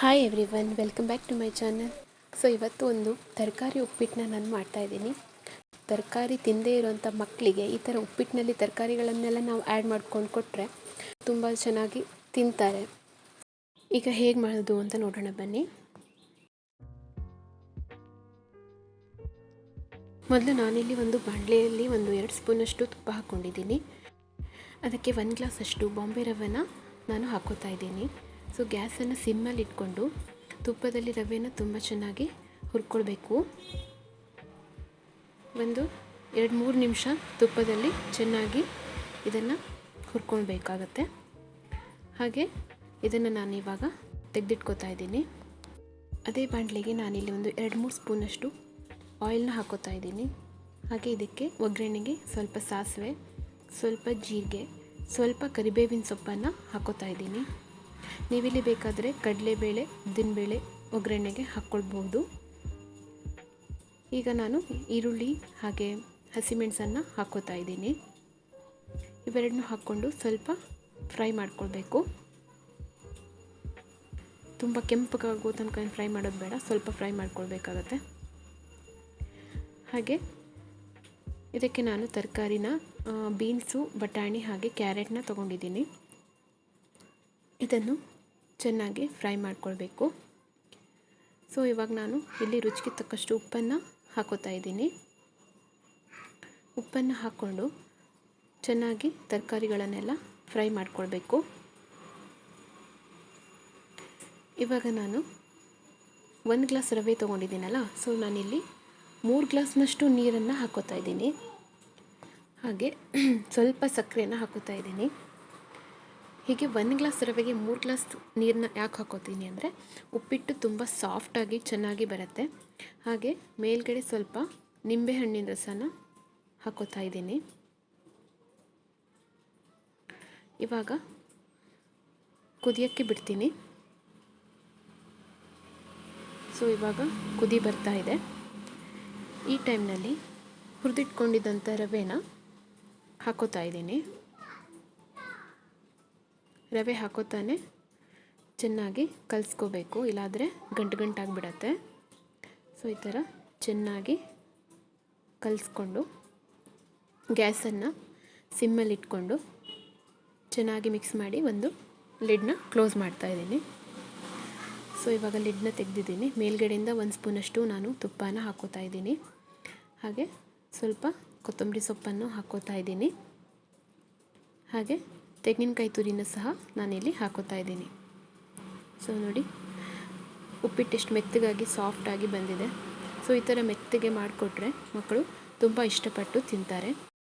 Hi everyone welcome back to my channel so ಇವತ್ತು ಒಂದು ತರಕಾರಿ ಉಪ್ಪಿಟ್ಟನ್ನ ನಾನು ಮಾಡ್ತಾಯಿದ್ದೀನಿ ತರಕಾರಿ ತಿಂದೇ ಇರೋವಂಥ ಮಕ್ಕಳಿಗೆ ಈ ಥರ ಉಪ್ಪಿಟ್ಟಿನಲ್ಲಿ ತರಕಾರಿಗಳನ್ನೆಲ್ಲ ನಾವು ಆ್ಯಡ್ ಮಾಡ್ಕೊಂಡು ಕೊಟ್ಟರೆ ತುಂಬ ಚೆನ್ನಾಗಿ ತಿಂತಾರೆ. ಈಗ ಹೇಗೆ ಮಾಡೋದು ಅಂತ ನೋಡೋಣ ಬನ್ನಿ. ಮೊದಲು ನಾನಿಲ್ಲಿ ಒಂದು ಬಾಣಲೆಯಲ್ಲಿ ಒಂದು ಎರಡು ಸ್ಪೂನಷ್ಟು ತುಪ್ಪ ಹಾಕ್ಕೊಂಡಿದ್ದೀನಿ. ಅದಕ್ಕೆ ಒಂದು ಗ್ಲಾಸಷ್ಟು ಬಾಂಬೆ ರವೆನ ನಾನು ಹಾಕೋತಾ ಇದ್ದೀನಿ. ಸೊ ಗ್ಯಾಸನ್ನು ಸಿಮ್ಮಲ್ಲಿ ಇಟ್ಕೊಂಡು ತುಪ್ಪದಲ್ಲಿ ರವೆನ ತುಂಬ ಚೆನ್ನಾಗಿ ಹುರ್ಕೊಳ್ಬೇಕು. ಒಂದು, ಎರಡು, ಮೂರು ನಿಮಿಷ ತುಪ್ಪದಲ್ಲಿ ಚೆನ್ನಾಗಿ ಇದನ್ನು ಹುರ್ಕೊಳ್ಬೇಕಾಗತ್ತೆ. ಹಾಗೆ ಇದನ್ನು ನಾನು ಇವಾಗ ತೆಗೆದಿಟ್ಕೋತಾ ಇದ್ದೀನಿ. ಅದೇ ಬಾಣಲೆಗೆ ನಾನಿಲ್ಲಿ ಒಂದು ಎರಡು, ಮೂರು ಸ್ಪೂನಷ್ಟು ಆಯಿಲ್ನ ಹಾಕೋತಾ ಇದ್ದೀನಿ. ಹಾಗೆ ಇದಕ್ಕೆ ಒಗ್ಗರಣೆಗೆ ಸ್ವಲ್ಪ ಸಾಸಿವೆ, ಸ್ವಲ್ಪ ಜೀರಿಗೆ, ಸ್ವಲ್ಪ ಕರಿಬೇವಿನ ಸೊಪ್ಪನ್ನು ಹಾಕೋತಾ ಇದ್ದೀನಿ. ನೀವಿಲ್ಲಿ ಬೇಕಾದರೆ ಕಡಲೆಬೇಳೆ, ಉದ್ದಿನಬೇಳೆ, ಒಗ್ಗರಣೆಗೆ ಹಾಕ್ಕೊಳ್ಬೋದು. ಈಗ ನಾನು ಈರುಳ್ಳಿ ಹಾಗೆ ಹಸಿಮೆಣಸನ್ನು ಹಾಕೋತಾ ಇದ್ದೀನಿ. ಇವೆರಡನ್ನೂ ಹಾಕ್ಕೊಂಡು ಸ್ವಲ್ಪ ಫ್ರೈ ಮಾಡ್ಕೊಳ್ಬೇಕು. ತುಂಬ ಕೆಂಪಗಾಗೋ ತನಕ ಫ್ರೈ ಮಾಡೋದು ಬೇಡ, ಸ್ವಲ್ಪ ಫ್ರೈ ಮಾಡ್ಕೊಳ್ಬೇಕಾಗತ್ತೆ. ಹಾಗೆ ಇದಕ್ಕೆ ನಾನು ತರಕಾರಿನ ಬೀನ್ಸು, ಬಟಾಣಿ ಹಾಗೆ ಕ್ಯಾರೆಟ್ನ ತೊಗೊಂಡಿದ್ದೀನಿ. ಇದನ್ನು ಚೆನ್ನಾಗಿ ಫ್ರೈ ಮಾಡ್ಕೊಳ್ಬೇಕು. ಸೊ ಇವಾಗ ನಾನು ಇಲ್ಲಿ ರುಚಿಗೆ ತಕ್ಕಷ್ಟು ಉಪ್ಪನ್ನು ಹಾಕೋತಾ ಇದ್ದೀನಿ. ಉಪ್ಪನ್ನು ಹಾಕ್ಕೊಂಡು ಚೆನ್ನಾಗಿ ತರಕಾರಿಗಳನ್ನೆಲ್ಲ ಫ್ರೈ ಮಾಡ್ಕೊಳ್ಬೇಕು. ಇವಾಗ ನಾನು ಒಂದು ಗ್ಲಾಸ್ ರವೆ ತೊಗೊಂಡಿದ್ದೀನಲ್ಲ ಸೊ ನಾನಿಲ್ಲಿ ಮೂರು ಗ್ಲಾಸ್ನಷ್ಟು ನೀರನ್ನು ಹಾಕೋತಾ ಇದ್ದೀನಿ. ಹಾಗೆ ಸ್ವಲ್ಪ ಸಕ್ಕರೆಯನ್ನು ಹಾಕೋತಾ ಇದ್ದೀನಿ. ಹೀಗೆ ಒಂದು ಗ್ಲಾಸ್ ರವೆಗೆ ಮೂರು ಗ್ಲಾಸ್ ನೀರನ್ನ ಯಾಕೆ ಹಾಕೋತೀನಿ ಅಂದರೆ ಉಪ್ಪಿಟ್ಟು ತುಂಬ ಸಾಫ್ಟಾಗಿ ಚೆನ್ನಾಗಿ ಬರುತ್ತೆ. ಹಾಗೆ ಮೇಲ್ಗಡೆ ಸ್ವಲ್ಪ ನಿಂಬೆಹಣ್ಣಿನ ರಸನ ಹಾಕೋತಾ ಇದ್ದೀನಿ. ಇವಾಗ ಕುದಿಯೋಕ್ಕೆ ಬಿಡ್ತೀನಿ. ಸೊ ಇವಾಗ ಕುದಿ ಬರ್ತಾ ಇದೆ. ಈ ಟೈಮ್ನಲ್ಲಿ ಹುರಿದಿಟ್ಕೊಂಡಿದ್ದಂಥ ರವೆನ ಹಾಕೋತಾ ಇದ್ದೀನಿ. ರವೆ ಹಾಕೋತಾನೆ. ಚೆನ್ನಾಗಿ ಕಲಿಸ್ಕೋಬೇಕು. ಇಲ್ಲಾದರೆ ಗಂಟು ಗಂಟಾಗಿಬಿಡತ್ತೆ. ಸೊ, ಈ ಥರ ಚೆನ್ನಾಗಿ ಕಲಿಸ್ಕೊಂಡು ಗ್ಯಾಸನ್ನು ಸಿಮ್ಮಲ್ಲಿ ಇಟ್ಕೊಂಡು ಚೆನ್ನಾಗಿ ಮಿಕ್ಸ್ ಮಾಡಿ ಒಂದು ಲಿಡ್ನ ಕ್ಲೋಸ್ ಮಾಡ್ತಾಯಿದ್ದೀನಿ ಸೊ, ಇವಾಗ ಲಿಡ್ನ ತೆಗೆದಿದ್ದೀನಿ. ಮೇಲ್ಗಡೆಯಿಂದ ಒಂದು ಸ್ಪೂನಷ್ಟು ನಾನು ತುಪ್ಪನ ಹಾಕೋತಾ ಇದ್ದೀನಿ. ಹಾಗೆ ಸ್ವಲ್ಪ ಕೊತ್ತಂಬರಿ ಸೊಪ್ಪನ್ನು ಹಾಕೋತಾ ಇದ್ದೀನಿ. ಹಾಗೆ ತೆಂಗಿನಕಾಯಿ ತುರಿನ ಸಹ ನಾನಿಲ್ಲಿ ಹಾಕೋತಾ ಇದ್ದೀನಿ. ಸೊ ನೋಡಿ. ಉಪ್ಪಿಟ್ಟು ಎಷ್ಟು ಮೆತ್ತಗಾಗಿ ಸಾಫ್ಟಾಗಿ ಬಂದಿದೆ. ಸೊ ಈ ಥರ ಮೆತ್ತಗೆ ಮಾಡಿಕೊಟ್ರೆ ಮಕ್ಕಳು ತುಂಬ ಇಷ್ಟಪಟ್ಟು ತಿಂತಾರೆ.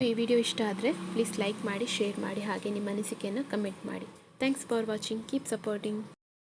ಈ ವಿಡಿಯೋ ಇಷ್ಟ ಆದರೆ ಪ್ಲೀಸ್ ಲೈಕ್ ಮಾಡಿ ಶೇರ್ ಮಾಡಿ, ಹಾಗೆ ನಿಮ್ಮ ಅನಿಸಿಕೆಯನ್ನು ಕಮೆಂಟ್ ಮಾಡಿ. Thanks for watching keep supporting